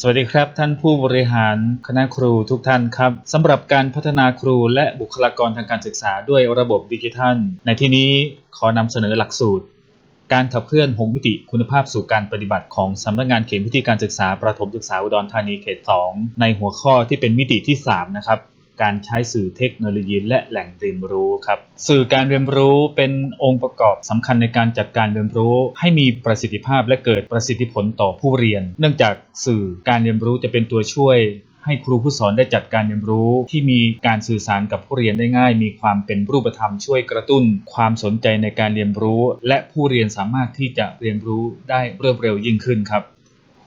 สวัสดีครับท่านผู้บริหารคณะครูทุกท่านครับสำหรับการพัฒนาครูและบุคลากรทางการศึกษาด้วยระบบดิจิทัล ในที่นี้ขอนำเสนอหลักสูตร การขับเคลื่อนหงมิติคุณภาพสู่การปฏิบัติของสำนักงานเขตพื้นที่การศึกษาประถมศึกษาอุดรธานีเขต 2 ในหัวข้อที่เป็นมิติที่ 3 นะครับ การใช้สื่อเทคโนโลยีและแหล่งเรียนรู้ครับ สื่อการเรียนรู้เป็นองค์ประกอบสำคัญในการจัดการเรียนรู้ ให้มีประสิทธิภาพและเกิดประสิทธิผลต่อผู้เรียน เนื่องจากสื่อการเรียนรู้จะเป็นตัวช่วยให้ครูผู้สอนได้จัดการเรียนรู้ ที่มีการสื่อสารกับผู้เรียนได้ง่าย มีความเป็นรูปธรรมช่วยกระตุ้น ความสนใจในการเรียนรู้ และผู้เรียนสามารถที่จะเรียนรู้ได้รวดเร็วยิ่งขึ้นครับ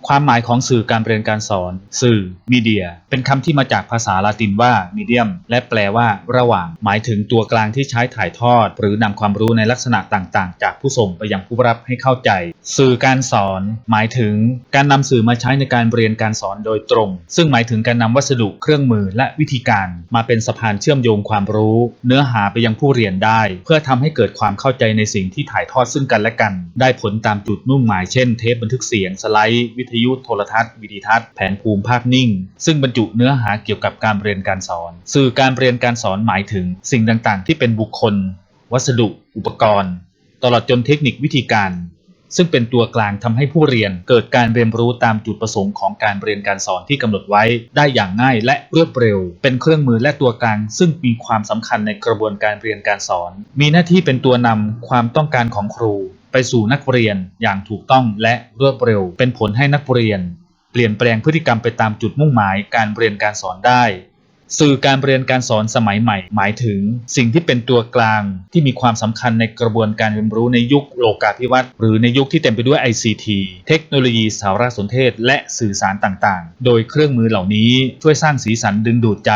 ความหมายของสื่อการเรียนการสอน สื่อมีเดีย เป็นคำที่มาจากภาษาลาตินว่ามีเดียมและแปลว่า ระหว่าง หมายถึงตัวกลางที่ใช้ถ่ายทอด หรือนำความรู้ในลักษณะต่างๆ จากผู้ส่งไปยังผู้รับให้เข้าใจ สื่อการสอน หมายถึงการนำสื่อมาใช้ในการเรียนการสอนโดยตรง ซึ่งหมายถึงการนำวัสดุเครื่องมือและวิธีการ มาเป็นสะพานเชื่อมโยงความรู้ เนื้อหาไปยังผู้เรียนได้ เพื่อทำให้เกิดความเข้าใจในสิ่งที่ถ่ายทอดซึ่งกันและกัน ได้ผลตามจุดมุ่งหมายเช่นเทปบันทึกเสียงสไลด์วิทยุโทรทัศน์ วิดีทัศน์ แผนภูมิภาพนิ่ง ซึ่งบรรจุเนื้อหาเกี่ยวกับการเรียนการสอน สื่อการเรียนการสอนหมายถึง สิ่งต่างๆ ที่เป็นบุคคล วัสดุ อุปกรณ์ ตลอดจนเทคนิควิธีการ ซึ่งเป็นตัวกลางทำให้ผู้เรียนเกิดการเรียนรู้ตามจุดประสงค์ของการเรียนการสอนที่กำหนดไว้ ได้อย่างง่ายและรวดเร็ว เป็นเครื่องมือและตัวกลาง ซึ่งมีความสำคัญในกระบวนการเรียนการสอน มีหน้าที่เป็นตัวนำความต้องการของครู ไปสู่นักเรียนอย่างถูกต้องและรวดเร็ว เป็นผลให้นักเรียน เปลี่ยนแปลงพฤติกรรมไปตามจุดมุ่งหมายการเรียนการสอนได้ สื่อการเรียนการสอนสมัยใหม่ หมายถึง สิ่งที่เป็นตัวกลางที่มีความสำคัญในกระบวนการเรียนรู้ในยุคโลกาภิวัตน์หรือในยุคที่เต็มไปด้วย ICT เทคโนโลยีสารสนเทศ และสื่อสารต่างๆ โดยเครื่องมือเหล่านี้ช่วยสร้างสีสันดึงดูดใจ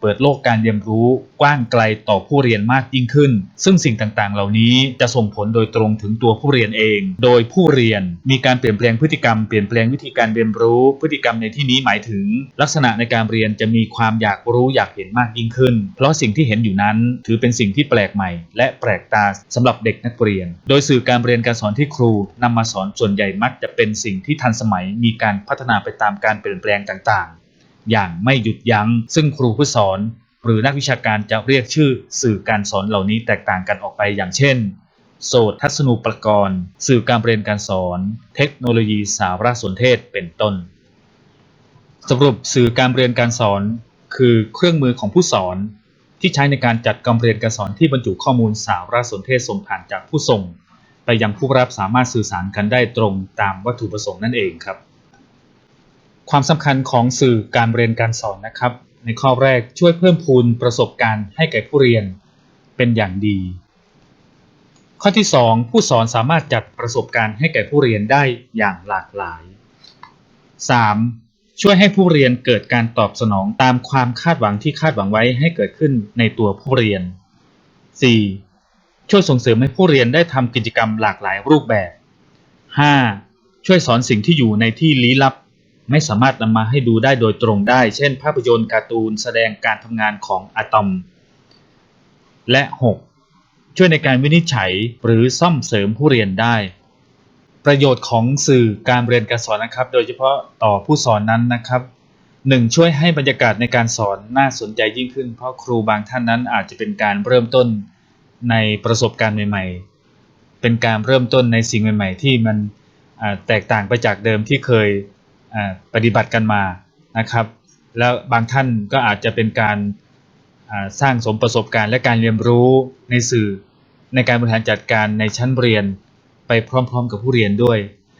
เปิดโลกการเรียนรู้กว้างไกลต่อผู้เรียนมากยิ่งขึ้น ซึ่งสิ่งต่างๆ เหล่านี้จะส่งผลโดยตรงถึงตัวผู้เรียนเอง โดยผู้เรียนมีการเปลี่ยนแปลงพฤติกรรม เปลี่ยนแปลงวิธีการเรียนรู้ พฤติกรรมในที่นี้หมายถึง ลักษณะในการเรียนจะมีความอยากรู้อยากเห็นมากยิ่งขึ้น เพราะสิ่งที่เห็นอยู่นั้น ถือเป็นสิ่งที่แปลกใหม่ และแปลกตาสำหรับเด็กนักเรียน โดยสื่อการเรียนการสอนที่ครูนำมาสอนส่วนใหญ่มักจะเป็นสิ่งที่ทันสมัย มีการพัฒนาไปตามการเปลี่ยนแปลงต่างๆ อย่างไม่หยุดยัง้ง ซึ่งครูผู้สอน หรือนักวิชาการจะเรียกชื่อสื่อการสอนเหล่านี้แตกต่างกันออกไปอย่างเช่น โสตทัศนูปกรณ์ สื่อการเรียนการสอน เทคโนโลยีสารสนเทศเป็นต้นสรุปสื่อการเรียนการสอน คือเครื่องมือของผู้สอน ที่ใช้ในการจัดการเรียนการสอนที่บรรจุข้อมูลสารสนเทศส่งผ่านจากผู้ส่ง ไปยังผู้รับสามารถสื่อสารกันได้ตรงตามวัตถุประสงค์นั่นเองครับ ความสำคัญของสื่อการเรียนการสอนนะครับ ในข้อแรกช่วยเพิ่มพูนประสบการณ์ให้แก่ผู้เรียนเป็นอย่างดี ข้อที่ 2 ผู้สอนสามารถจัดประสบการณ์ให้แก่ผู้เรียนได้อย่างหลากหลาย 3. ช่วยให้ผู้เรียนเกิดการตอบสนองตามความคาดหวังที่คาดหวังไว้ให้เกิดขึ้นในตัวผู้เรียน 4. ช่วยส่งเสริมให้ผู้เรียนได้ทำกิจกรรมหลากหลายรูปแบบ 5. ช่วยสอนสิ่งที่อยู่ในที่ลี้ลับ ไม่สามารถนำมาให้ดูได้โดยตรงได้ เช่น ภาพยนตร์การ์ตูนแสดงการทำงานของอะตอม และ 6. ช่วยในการวินิจฉัยหรือซ่อมเสริมผู้เรียนได้ ประโยชน์ของสื่อการเรียนการสอนนะครับ โดยเฉพาะต่อผู้สอนนั้นนะครับ 1. ช่วยให้บรรยากาศในการสอนน่าสนใจยิ่งขึ้น เพราะครูบางท่านนั้นอาจจะเป็นการเริ่มต้นในประสบการณ์ใหม่ ๆ เป็นการเริ่มต้นในสิ่งใหม่ ๆ ที่มันแตกต่างไปจากเดิมที่เคย ปฏิบัติกันมานะครับ แล้วบางท่านก็อาจจะเป็นการสร้างสมประสบการณ์และการเรียนรู้ในสื่อในการบริหารจัดการในชั้นเรียนไปพร้อมๆ กับผู้เรียนด้วย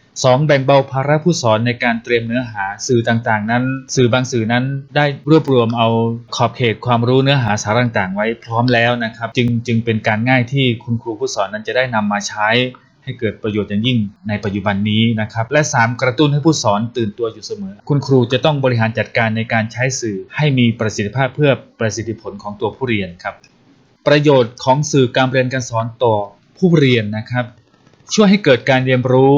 2. แบ่งเบาภาระผู้สอนในการเตรียมเนื้อหาสื่อต่างๆ นั้น สื่อบางสื่อนั้นได้รวบรวมเอาขอบเขตความรู้เนื้อหาสาระต่างๆ ไว้พร้อมแล้วนะครับ จึงจึงเป็นการง่ายที่คุณครูผู้สอนนั้นจะได้นำมาใช้ ให้เกิดประโยชน์อย่างยิ่งในปัจจุบันนี้นะครับ และ 3. กระตุ้นให้ผู้สอนตื่นตัวอยู่เสมอ คุณครูจะต้องบริหารจัดการในการใช้สื่อให้มีประสิทธิภาพเพื่อประสิทธิผลของตัวผู้เรียนครับ ประโยชน์ของสื่อการเรียนการสอนต่อผู้เรียนนะครับ ช่วยให้เกิดการเรียนรู้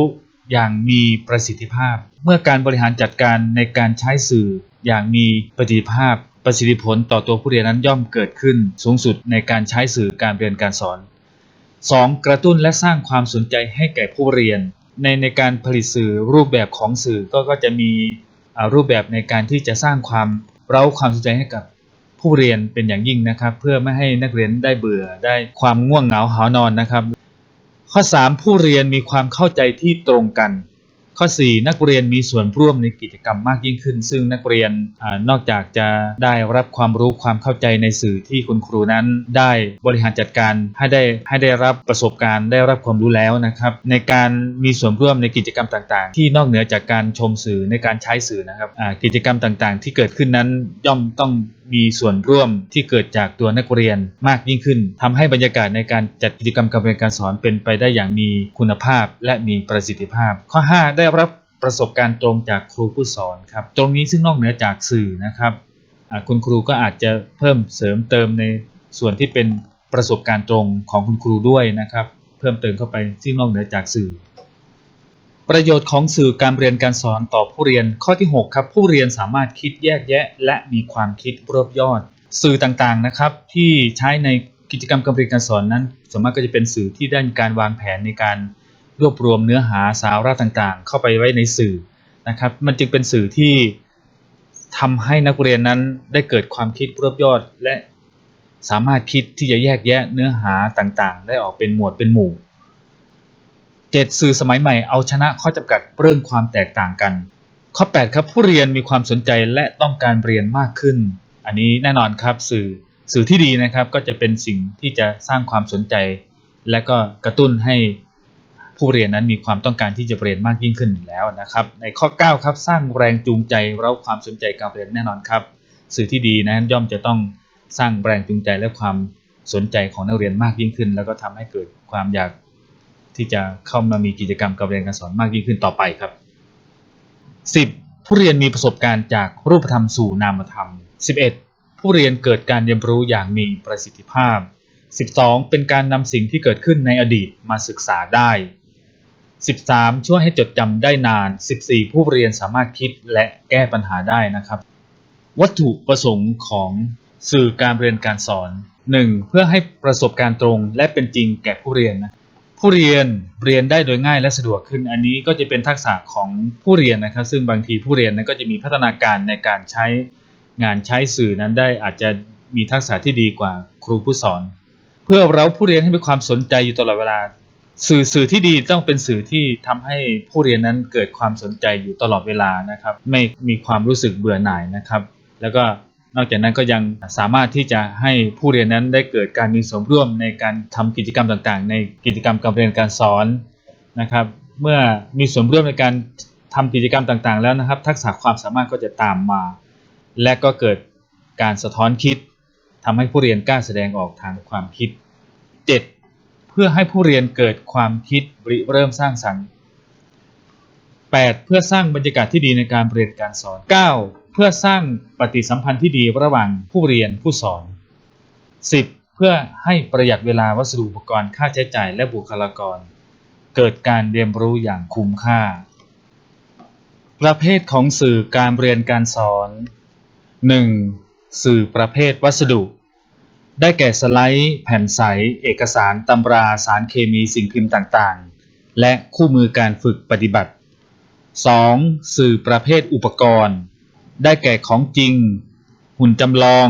อย่างมีประสิทธิภาพ เมื่อการบริหารจัดการในการใช้สื่ออย่างมีประสิทธิภาพประสิทธิผลต่อตัวผู้เรียนนั้นย่อมเกิดขึ้นสูงสุดในการใช้สื่อการเรียนการสอน 2. กระตุ้นและสร้างความสนใจให้แก่ผู้เรียน ในในการผลิตสื่อรูปแบบของสื่อก็ก็จะมีรูปแบบในการที่จะสร้างความเร้าความสนใจให้กับผู้เรียนเป็นอย่างยิ่งนะครับ เพื่อไม่ให้นักเรียนได้เบื่อได้ความง่วงเหงาหานอนนะครับ ข้อ 3 ผู้เรียนมีความเข้าใจที่ตรงกัน ข้อ 4 นักเรียนมีส่วนร่วมในกิจกรรมมากยิ่งขึ้น ซึ่งนักเรียนอนอกจากจะได้รับความรู้ความเข้าใจในสื่อที่คุณครูนั้น ได้บริหารจัดการให้ได้ให้ได้รับประสบการณ์ ได้รับความรู้แล้วนะครับในการมีส่วนร่วมในกิจกรรมต่างๆ ที่นอกเหนือจากการชมสื่อในการใช้สื่อนะครับกิจกรรมต่างๆ ที่เกิดขึ้นนั้นย่อมต้อง มีส่วนร่วมที่เกิดจากตัวนักเรียนมากยิ่งขึ้นทำให้บรรยากาศในการจัดกิจกรรมการเรียนการสอนเป็นไปได้อย่างมีคุณภาพและมีประสิทธิภาพ ข้อ 5 ได้รับประสบการณ์ตรงจากครูผู้สอนครับ ตรงนี้ซึ่งนอกเหนือจากสื่อนะครับคุณครูก็อาจจะเพิ่มเสริมเติมในส่วนที่เป็นประสบการณ์ตรงของคุณครูด้วยนะครับ เพิ่มเติมเข้าไปซึ่งนอกเหนือจากสื่อ ประโยชน์ของสื่อการเรียนการสอนต่อผู้เรียนข้อที่ 6 ครับ ผู้เรียนสามารถคิดแยกแยะ และมีความคิดรอบยอด สื่อต่างๆนะครับที่ใช้ในกิจกรรมการเรียนการสอนนั้นส่วนมากก็จะเป็นสื่อที่ได้มีการวางแผนในการรวบรวมเนื้อหาสาระต่างๆ เข้าไปไว้ในสื่อนะครับมันจึงเป็นสื่อที่ทำให้นักเรียนนั้นได้เกิดความคิดรอบยอด และสามารถคิดที่จะแยกแยะเนื้อหาต่างๆ ได้ออกเป็นหมวดเป็นหมู่ 7. สื่อสมัยใหม่เอาชนะข้อจำกัดเรื่องความแตกต่างกัน ข้อ 8 ครับผู้เรียนมีความสนใจและต้องการเรียนมากขึ้น อันนี้แน่นอนครับสื่อสื่อที่ดีนะครับก็จะเป็นสิ่งที่จะสร้างความสนใจ และก็กระตุ้นให้ผู้เรียนนั้นมีความต้องการที่จะเรียนมากยิ่งขึ้นแล้วนะครับ ในข้อ 9 ครับสร้างแรงจูงใจเร้าความสนใจการเรียนแน่นอนครับ สื่อที่ดีนั้นย่อมจะต้องสร้างแรงจูงใจและความสนใจของนักเรียนมากยิ่งขึ้น แล้วก็ทำให้เกิดความอยาก ที่จะเข้ามามีกิจกรรมการเรียนการสอนมากยิ่งขึ้นต่อไปครับ 10. ผู้เรียนมีประสบการณ์จากรูปธรรมสู่นามธรรม 11. ผู้เรียนเกิดการเรียนรู้อย่างมีประสิทธิภาพ 12. เป็นการนำสิ่งที่เกิดขึ้นในอดีตมาศึกษาได้ 13. ช่วยให้จดจำได้นาน 14. ผู้เรียนสามารถคิดและแก้ปัญหาได้นะครับ วัตถุประสงค์ของสื่อการเรียนการสอน 1. เพื่อให้ประสบการณ์ตรงและเป็นจริงแก่ผู้เรียนนะ ผู้เรียนเรียนได้โดยง่ายและสะดวกขึ้น อันนี้ก็จะเป็นทักษะของผู้เรียนนะครับ ซึ่งบางทีผู้เรียนนั้นก็จะมีพัฒนาการในการใช้งานใช้สื่อนั้นได้อาจจะมีทักษะที่ดีกว่าครูผู้สอน เพื่อเราผู้เรียนให้มีความสนใจอยู่ตลอดเวลา สื่อสื่อที่ดีต้องเป็นสื่อที่ทำให้ผู้เรียนนั้นเกิดความสนใจอยู่ตลอดเวลานะครับ ไม่มีความรู้สึกเบื่อหน่ายนะครับ แล้วก็ นอกจากนั้นก็ยังสามารถที่จะให้ผู้เรียนนั้นได้เกิดการมีส่วนร่วมในการทำกิจกรรมต่างๆ ในกิจกรรมการเรียนการสอนนะครับ เมื่อมีส่วนร่วมในการทำกิจกรรมต่างๆ แล้วนะครับ ทักษะความสามารถก็จะตามมา และก็เกิดการสะท้อนคิดทำให้ผู้เรียนกล้าแสดงออกทางความคิด 7. เพื่อให้ผู้เรียนเกิดความคิดริเริ่มสร้างสรรค์ 8. เพื่อสร้างบรรยากาศที่ดีในการเรียนการสอน 9. เพื่อสร้างปฏิสัมพันธ์ที่ดีระหว่างผู้เรียนผู้สอน 10. เพื่อให้ประหยัดเวลาวัสดุอุปกรณ์ค่าใช้จ่ายและบุคลากร เกิดการเรียนรู้อย่างคุ้มค่า ประเภทของสื่อการเรียนการสอน 1. สื่อประเภทวัสดุ ได้แก่สไลด์ แผ่นใส เอกสารตำราสารเคมีสิ่งพิมพ์ต่างๆ และคู่มือการฝึกปฏิบัติ 2. สื่อประเภทอุปกรณ์ ได้แก่ของจริง หุ่นจำลอง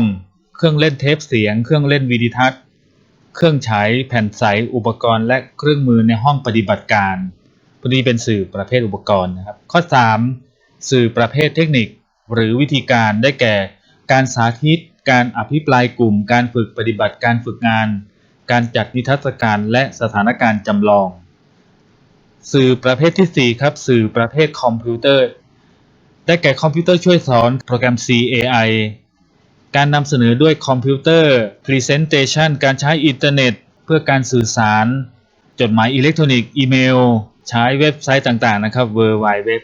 เครื่องเล่นเทปเสียง เครื่องเล่นวิดีทัศน์ เครื่องฉายแผ่นใส อุปกรณ์และเครื่องมือในห้องปฏิบัติการพวกนี้เป็นสื่อประเภทอุปกรณ์นะครับ ข้อ 3. สื่อประเภทเทคนิค หรือวิธีการได้แก่ การสาธิต การอภิปรายกลุ่ม การฝึกปฏิบัติการฝึกงาน การจัดนิทรรศการและสถานการณ์จำลอง สื่อประเภทที่ 4 ครับ สื่อประเภทคอมพิวเตอร์ ได้แก่คอมพิวเตอร์ช่วยสอนโปรแกรม CAI การนำเสนอด้วยคอมพิวเตอร์ Presentation การใช้อินเทอร์เน็ต เพื่อการสื่อสาร จดหมายอิเล็กทรอนิกส์อีเมล ใช้เว็บไซต์ต่างๆ นะครับ World Wide Web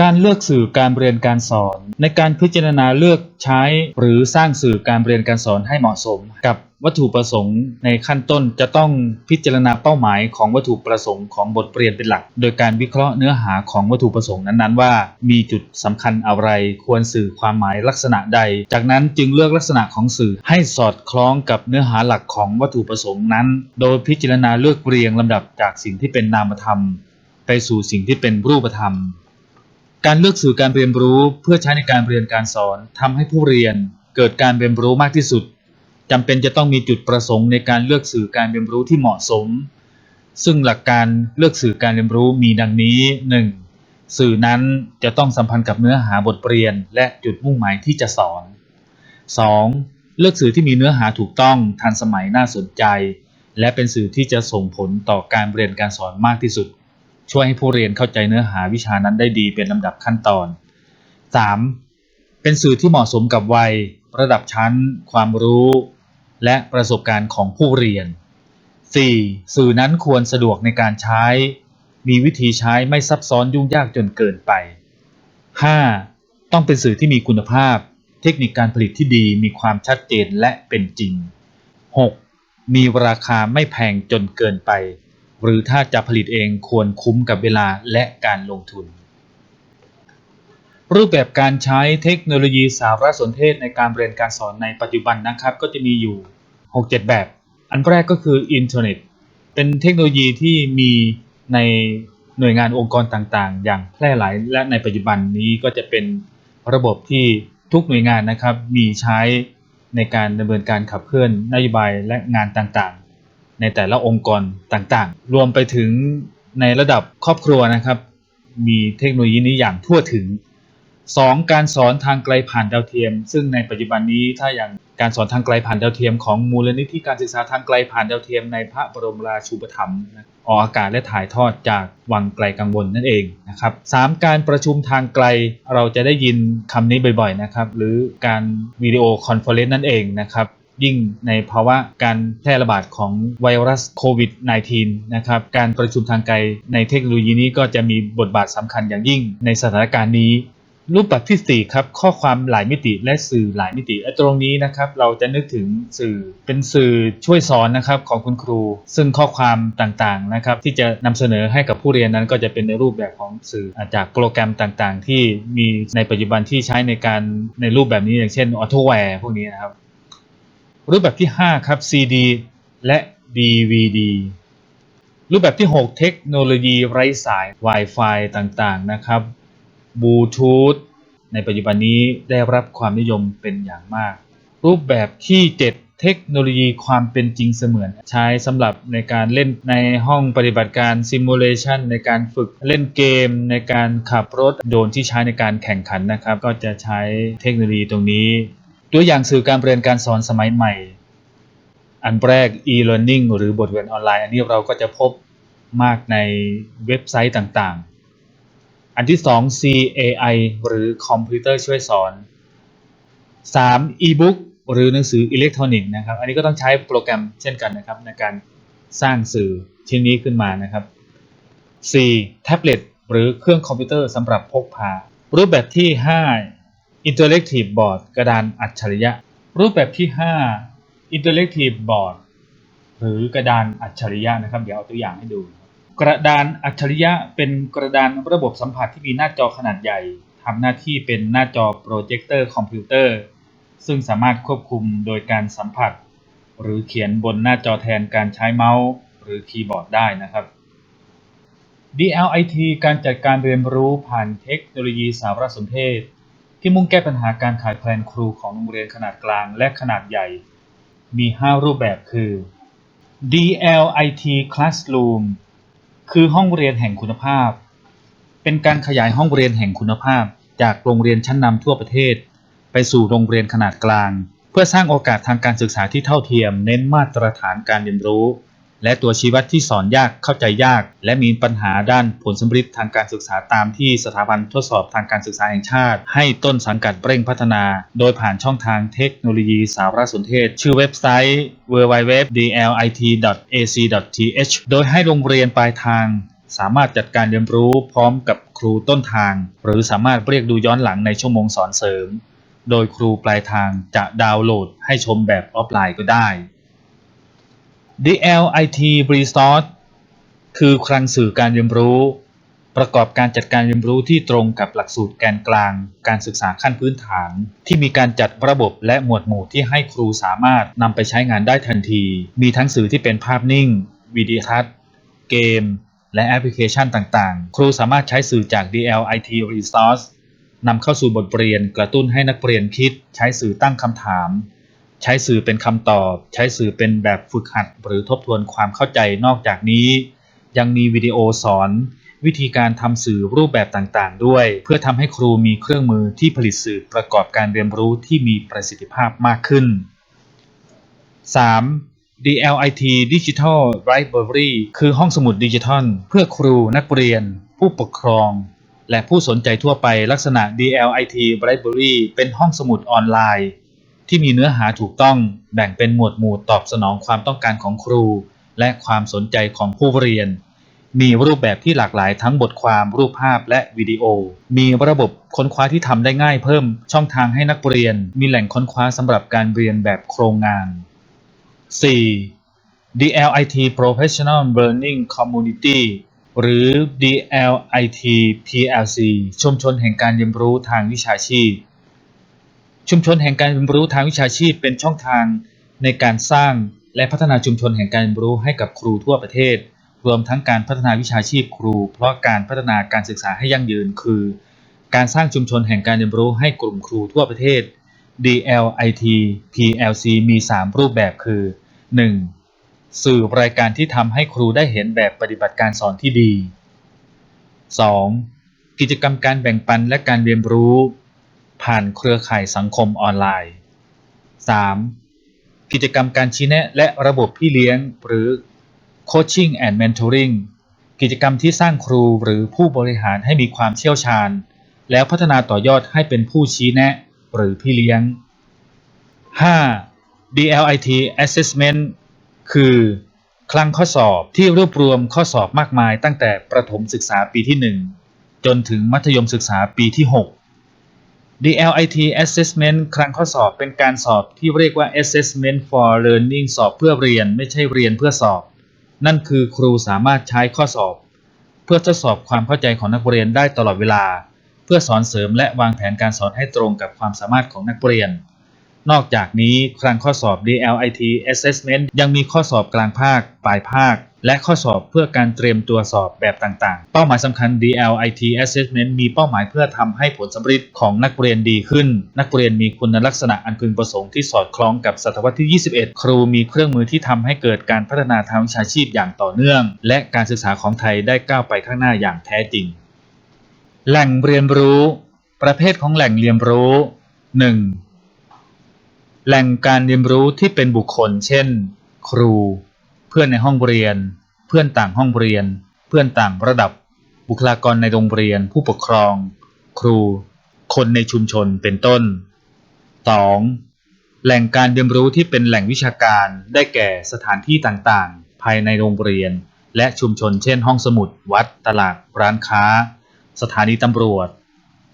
การเลือกสื่อการเรียนการสอน ในการพิจารณาเลือกใช้ หรือสร้างสื่อการเรียนการสอนให้เหมาะสมกับ วัตถุประสงค์ในขั้นต้นจะต้องพิจารณาเป้าหมายของวัตถุประสงค์ของบทเรียนเป็นหลัก โดยการวิเคราะห์เนื้อหาของวัตถุประสงค์นั้นๆ ว่า มีจุดสำคัญอะไร ควรสื่อความหมายลักษณะใด จากนั้นจึงเลือกลักษณะของสื่อให้สอดคล้องกับเนื้อหาหลักของวัตถุประสงค์นั้น โดยพิจารณาเลือกเรียงลำดับจากสิ่งที่เป็นนามธรรม ไปสู่สิ่งที่เป็นรูปธรรม การเลือกสื่อการเรียนรู้เพื่อใช้ในการเรียนการสอนทำให้ผู้เรียนเกิดการเรียนรู้มากที่สุด จำเป็นจะต้องมีจุดประสงค์ในการเลือกสื่อการเรียนรู้ที่เหมาะสม ซึ่งหลักการเลือกสื่อการเรียนรู้มีดังนี้ 1. สื่อนั้นจะต้องสัมพันธ์กับเนื้อหาบทเรียน และจุดมุ่งหมายที่จะสอน 2. เลือกสื่อที่มีเนื้อหาถูกต้องทันสมัยน่าสนใจ และเป็นสื่อที่จะส่งผลต่อการเรียนการสอนมากที่สุด ช่วยให้ผู้เรียนเข้าใจเนื้อหาวิชานั้นได้ดีเป็นลำดับขั้นตอน 3. เป็นสื่อที่เหมาะสมกับวัย ระดับชั้น ความรู้ และประสบการณ์ของผู้เรียน 4. สื่อนั้นควรสะดวกในการใช้ มีวิธีใช้ไม่ซับซ้อนยุ่งยากจนเกินไป 5. ต้องเป็นสื่อที่มีคุณภาพ เทคนิคการผลิตที่ดีมีความชัดเจนและเป็นจริง 6. มีราคาไม่แพงจนเกินไป หรือถ้าจะผลิตเองควรคุ้มกับเวลาและการลงทุน รูปแบบการใช้เทคโนโลยีสารสนเทศในการเรียนการสอนในปัจจุบันนะครับ ก็จะมีอยู่ 6-7 แบบ อันแรกก็คืออินเทอร์เน็ต เป็นเทคโนโลยีที่มีในหน่วยงานองค์กรต่างๆ อย่างแพร่หลายและในปัจจุบันนี้ก็จะเป็นระบบที่ทุกหน่วยงานนะครับมีใช้ในการดำเนินการขับเคลื่อนนโยบายและงานต่างๆ ในแต่ละองค์กรต่างๆ รวมไปถึงในระดับครอบครัวนะครับ มีเทคโนโลยีนี้อย่างทั่วถึง 2. การสอนทางไกลผ่านดาวเทียม ซึ่งในปัจจุบันนี้ถ้าอย่างการสอนทางไกลผ่านดาวเทียมของมูลนิธิการศึกษาทางไกลผ่านดาวเทียมในพระบรมราชูปถัมภ์ออกอากาศและถ่ายทอดจากวังไกลกังวลนั่นเองนะครับ 3. การประชุมทางไกลเราจะได้ยินคำนี้บ่อยๆนะครับ หรือการวิดีโอคอนเฟอเรนซ์นั่นเองนะครับยิ่งในภาวะการแพร่ระบาดของไวรัสโควิด -19 นะครับ การประชุมทางไกลในเทคโนโลยีนี้ก็จะมีบทบาทสำคัญอย่างยิ่งในสถานการณ์นี้ รูปแบบที่ 4 ครับ ข้อความหลายมิติและสื่อหลายมิติตรงนี้นะครับ เราจะนึกถึงสื่อเป็นสื่อช่วยสอนนะครับของคุณครู ซึ่งข้อความต่างๆนะครับ ที่จะนำเสนอให้กับผู้เรียนนั้น ก็จะเป็นในรูปแบบของสื่อาจากโปรแกรมต่างๆ ที่มีในปัจจุบันที่ใช้ในการในรูปแบบนี้อย่างเช่นออโตแวร์พวกนี้นะครับ รูปแบบที่ 5 ครับ CD และ DVD รูปแบบที่ 6 เทคโนโลยีไร้สาย Wi-Fi ต่างๆนะครับ บลูทูธในปัจจุบันนี้ได้รับความนิยมเป็นอย่างมาก รูปแบบที่ 7 เทคโนโลยีความเป็นจริงเสมือน ใช้สำหรับในการเล่นในห้องปฏิบัติการซิมูเลชันในการฝึกเล่นเกม ในการขับรถโดรนที่ใช้ในการแข่งขันนะครับ ก็จะใช้เทคโนโลยีตรงนี้ ตัวอย่างสื่อการเรียนการสอนสมัยใหม่ อันแรก e-learning หรือบทเรียนออนไลน์ อันนี้เราก็จะพบมากในเว็บไซต์ต่างๆ อันที่ 2 CAI หรือคอมพิวเตอร์ช่วยสอน 3. e-book หรือหนังสืออิเล็กทรอนิกส์นะครับ อันนี้ก็ต้องใช้โปรแกรมเช่นกันนะครับ ในการสร้างสื่อชิ้นนี้ขึ้นมานะครับ 4. แท็บเล็ตหรือเครื่องคอมพิวเตอร์สำหรับพกพา รูปแบบที่ 5 Interactive Board กระดานอัจฉริยะ รูปแบบที่ 5 Interactive Board หรือกระดานอัจฉริยะนะครับ เดี๋ยวเอาตัวอย่างให้ดู กระดานอัจฉริยะเป็นกระดานระบบสัมผัสที่มีหน้าจอขนาดใหญ่ทำหน้าที่เป็นหน้าจอโปรเจคเตอร์คอมพิวเตอร์ ซึ่งสามารถควบคุมโดยการสัมผัส หรือเขียนบนหน้าจอแทนการใช้เมาส์ หรือคีย์บอร์ดได้นะครับ DLIT การจัดการเรียนรู้ผ่านเทคโนโลยีสารสนเทศ ที่มุ่งแก้ปัญหาการขาดแคลนครูของโรงเรียนขนาดกลางและขนาดใหญ่ มี 5 รูปแบบคือ DLIT Classroom คือห้องเรียนแห่งคุณภาพ เป็นการขยายห้องเรียนแห่งคุณภาพ จากโรงเรียนชั้นนำทั่วประเทศ ไปสู่โรงเรียนขนาดกลาง เพื่อสร้างโอกาสทางการศึกษาที่เท่าเทียม เน้นมาตรฐานการเรียนรู้ และตัวชี้วัดที่สอนยากเข้าใจยาก และมีปัญหาด้านผลสำฤทธิ์ทางการศึกษาตามที่สถาบันทดสอบทางการศึกษาแห่งชาติ ให้ต้นสังกัดเร่งพัฒนา โดยผ่านช่องทางเทคโนโลยีสารสนเทศ ชื่อเว็บไซต์ www.dlit.ac.th โดยให้โรงเรียนปลายทางสามารถจัดการเรียนรู้พร้อมกับครูต้นทาง หรือสามารถเรียกดูย้อนหลังในชั่วโมงสอนเสริม โดยครูปลายทางจะดาวน์โหลดให้ชมแบบออฟไลน์ก็ได้ DLIT Resource คือคลังสื่อการเรียนรู้ ประกอบการจัดการเรียนรู้ที่ตรงกับหลักสูตรแกนกลาง การศึกษาขั้นพื้นฐาน ที่มีการจัดระบบและหมวดหมู่ที่ให้ครูสามารถนำไปใช้งานได้ทันที มีทั้งสื่อที่เป็นภาพนิ่ง วิดีทัศน์ เกม และแอปพลิเคชันต่างๆ ครูสามารถใช้สื่อจาก DLIT Resource นำเข้าสู่บทเรียนกระตุ้นให้นักเรียนคิด ใช้สื่อตั้งคำถาม ใช้สื่อเป็นคำตอบ ใช้สื่อเป็นแบบฝึกหัด หรือทบทวนความเข้าใจนอกจากนี้ ยังมีวิดีโอสอน วิธีการทำสื่อรูปแบบต่างๆ ด้วย เพื่อทำให้ครูมีเครื่องมือที่ผลิตสื่อประกอบการเรียนรู้ที่มีประสิทธิภาพมากขึ้น 3. DLIT Digital Library คือห้องสมุดดิจิทัล เพื่อครูนักเรียน ผู้ปกครอง และผู้สนใจทั่วไปลักษณะ DLIT Library เป็นห้องสมุดออนไลน์ ที่มีเนื้อหาถูกต้องแบ่งเป็นหมวดหมู่ตอบสนองความต้องการของครู และความสนใจของผู้เรียน มีรูปแบบที่หลากหลายทั้งบทความรูปภาพและวิดีโอ มีระบบค้นคว้าที่ทำได้ง่ายเพิ่มช่องทางให้นักเรียน มีแหล่งค้นคว้าสำหรับการเรียนแบบโครงงาน 4. DLIT Professional Learning Community หรือ DLIT PLC ชุมชนแห่งการเรียนรู้ทางวิชาชีพ ชุมชนแห่งการเรียนรู้ทางวิชาชีพเป็นช่องทางในการสร้างและพัฒนาชุมชนแห่งการเรียนรู้ให้กับครูทั่วประเทศ รวมทั้งการพัฒนาวิชาชีพครู เพราะการพัฒนาการศึกษาให้ยั่งยืนคือ การสร้างชุมชนแห่งการเรียนรู้ให้กลุ่มครูทั่วประเทศ DLIT PLC มี 3 รูปแบบคือ 1. สื่อรายการที่ทำให้ครูได้เห็นแบบปฏิบัติการสอนที่ดี 2. กิจกรรมการแบ่งปันและการเรียนรู้ ผ่านเครือข่ายสังคมออนไลน์ 3. กิจกรรมการชี้แนะและระบบพี่เลี้ยง หรือ Coaching and Mentoring กิจกรรมที่สร้างครูหรือผู้บริหารให้มีความเชี่ยวชาญ แล้วพัฒนาต่อยอดให้เป็นผู้ชี้แนะหรือพี่เลี้ยง 5. DLIT Assessment คือ คลังข้อสอบที่รวบรวมข้อสอบมากมายตั้งแต่ประถมศึกษาปีที่ 1 จนถึงมัธยมศึกษาปีที่ 6 DLIT Assessment คลังข้อสอบเป็นการสอบที่เรียกว่า Assessment for Learning สอบเพื่อเรียนไม่ใช่เรียนเพื่อสอบ นั่นคือครูสามารถใช้ข้อสอบ เพื่อทดสอบความเข้าใจของนักเรียนได้ตลอดเวลา เพื่อสอนเสริมและวางแผนการสอนให้ตรงกับความสามารถของนักเรียน นอกจากนี้คลังข้อสอบ DLIT Assessment ยังมีข้อสอบกลางภาค ปลายภาค และข้อสอบเพื่อการเตรียมตัวสอบแบบต่างๆ เป้าหมายสำคัญ DLIT Assessment มีเป้าหมายเพื่อทำให้ผลสำฤทธิ์ของนักเรียนดีขึ้น นักเรียนมีคุณลักษณะอันพึงประสงค์ที่สอดคล้องกับศตวรรษที่ 21 ครูมีเครื่องมือที่ทำให้เกิดการพัฒนาทางวิชาชีพอย่างต่อเนื่อง และการศึกษาของไทยได้ก้าวไปข้างหน้าอย่างแท้จริง แหล่งเรียนรู้ ประเภทของแหล่งเรียนรู้ 1. แหล่งการเรียนรู้ที่เป็นบุคคล เช่น ครู พื่อนในห้องเรียน เพื่อนต่างห้องเรียน เพื่อนต่างระดับ บุคลากรในโรงเรียน ผู้ปกครอง ครู คนในชุมชนเป็นต้น 2. แหล่งการเรียนรู้ที่เป็นแหล่งวิชาการได้แก่สถานที่ต่างๆ ภายในโรงเรียน และชุมชนเช่น ห้องสมุด วัด ตลาด ร้านค้า สถานีตำรวจ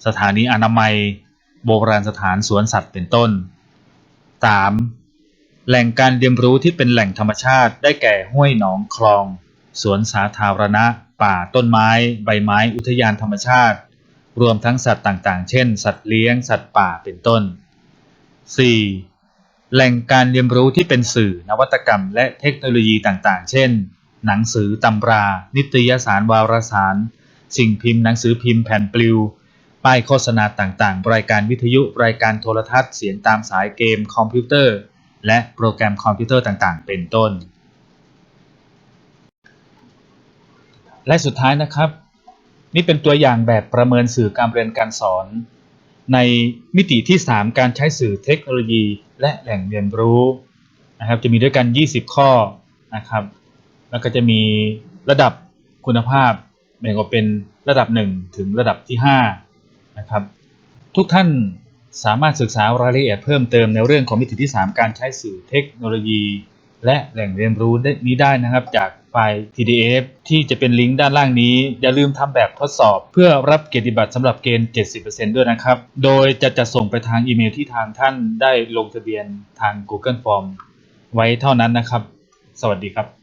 สถานีอนามัย โบราณสถานสวนสัตว์เป็นต้น 3. แหล่งการเรียนรู้ที่เป็นแหล่งธรรมชาติ ได้แก่ห้วยหนองคลอง สวนสาธารณะ ป่าต้นไม้ ใบไม้อุทยานธรรมชาติ รวมทั้งสัตว์ต่างๆ เช่น สัตว์เลี้ยง สัตว์ป่าเป็นต้น 4. แหล่งการเรียนรู้ที่เป็นสื่อนวัตกรรม และเทคโนโลยีต่างๆ เช่น หนังสือตำรา นิตยสารวารสาร สิ่งพิมพ์หนังสือพิมพ์แผ่นปลิวป้ายโฆษณาต่างๆ รายการวิทยุ รายการโทรทัศน์ เสียงตามสายเกม คอมพิวเตอร์ และโปรแกรมคอมพิวเตอร์ต่างๆ เป็นต้น และสุดท้ายนะครับ นี่เป็นตัวอย่างแบบประเมินสื่อการเรียนการสอน ในมิติที่ 3 การใช้สื่อเทคโนโลยีและแหล่งเรียนรู้นะครับจะมีด้วยกัน 20 ข้อนะครับ แล้วก็จะมีระดับคุณภาพแบ่งออกเป็นระดับ 1 ถึงระดับที่5นะครับทุกท่าน สามารถศึกษารายละเอียดเพิ่มเติมในเรื่องของมิติที่ 3 การใช้สื่อเทคโนโลยี และแหล่งเรียนรู้นี้ได้นะครับ จากไฟล์ PDF ที่จะเป็นลิงก์ด้านล่างนี้ อย่าลืมทำแบบทดสอบ เพื่อรับเกียรติบัตรสำหรับเกณฑ์ 70%ด้วยนะครับ โดยจะจัดส่งไปทางอีเมลที่ทางท่านได้ลงทะเบียนทาง Google Form ไว้เท่านั้นนะครับ สวัสดีครับ